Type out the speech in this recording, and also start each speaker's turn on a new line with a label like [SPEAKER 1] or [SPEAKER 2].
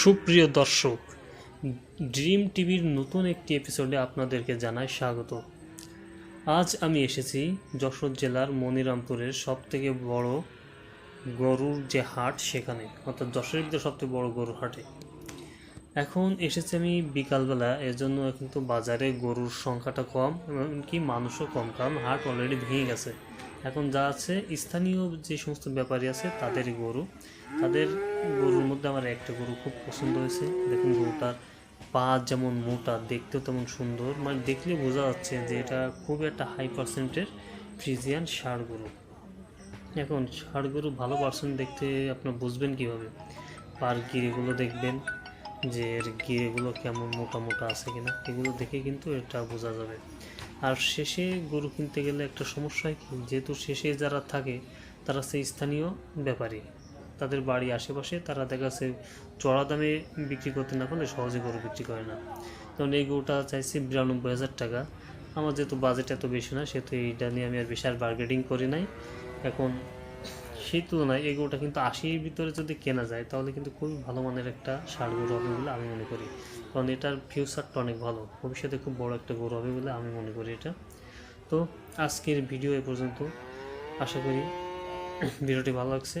[SPEAKER 1] সুপ্রিয় দর্শক ড্রিম টিভির নতুন একটি এপিসোডে আপনাদেরকে জানাই স্বাগত। আজ আমি এসেছি যশোর জেলার মনিরামপুরের সবথেকে বড় গরুর যে হাট সেখানে, অর্থাৎ যশোরের ভিতরে সবথেকে বড় গরুর হাটে। এখন এসেছি আমি বিকালবেলা, এর জন্য কিন্তু বাজারে গরুর সংখ্যাটা কম এমনকি মানুষও কম, কারণ হাট অলরেডি ভেঙে গেছে। এখন যা আছে, স্থানীয় যে সমস্ত ব্যাপারী আছে, তাদেরই গরু। তাদের মধ্যে আমার একটা গরু খুব পছন্দ হয়েছে। দেখুন গরুটার পা যেমন মোটা, দেখতেও তেমন সুন্দর। মানে দেখলে বোঝা যাচ্ছে যে এটা খুব একটা হাই পার্সেন্টের ফ্রিজিয়ান ষাড় গরু। এখন ষাড় গরু ভালো পার্সেন্ট দেখতে আপনার বুঝবেন কীভাবে? পার গিরেগুলো দেখবেন যে এর গিরেগুলো কেমন মোটা মোটা আছে কিনা, এগুলো দেখে কিন্তু এটা বোঝা যাবে। আর শেষে গরু কিনতে গেলে একটা সমস্যা হয় কি, যেহেতু শেষে যারা থাকে তারা সেই স্থানীয় ব্যাপারী। তাদের বাড়ি আশেপাশে, তারা দেখা যাচ্ছে চড়া দামে বিক্রি করতে না পারলে সহজে গরু বিক্রি করে না। কারণ এই গরুটা চাইছি বিরানব্বই হাজার টাকা। আমার যেহেতু বাজেট এত বেশি না, সেহেতু এইটা নিয়ে আমি আর বেশি আর বার্গেটিং করি নাই। এখন সেই তুলনায় এই গরুটা কিন্তু আশির ভিতরে যদি কেনা যায়, তাহলে কিন্তু খুবই ভালো মানের একটা সার গরু হবে বলে আমি মনে করি। কারণ এটার ফিউচারটা অনেক ভালো। ভবিষ্যতে খুব বড় একটা গরু হবে বলে আমি মনে করি এটা। তো আজকের ভিডিও এ পর্যন্ত আশা করি ভিডিওটি ভালো লাগছে।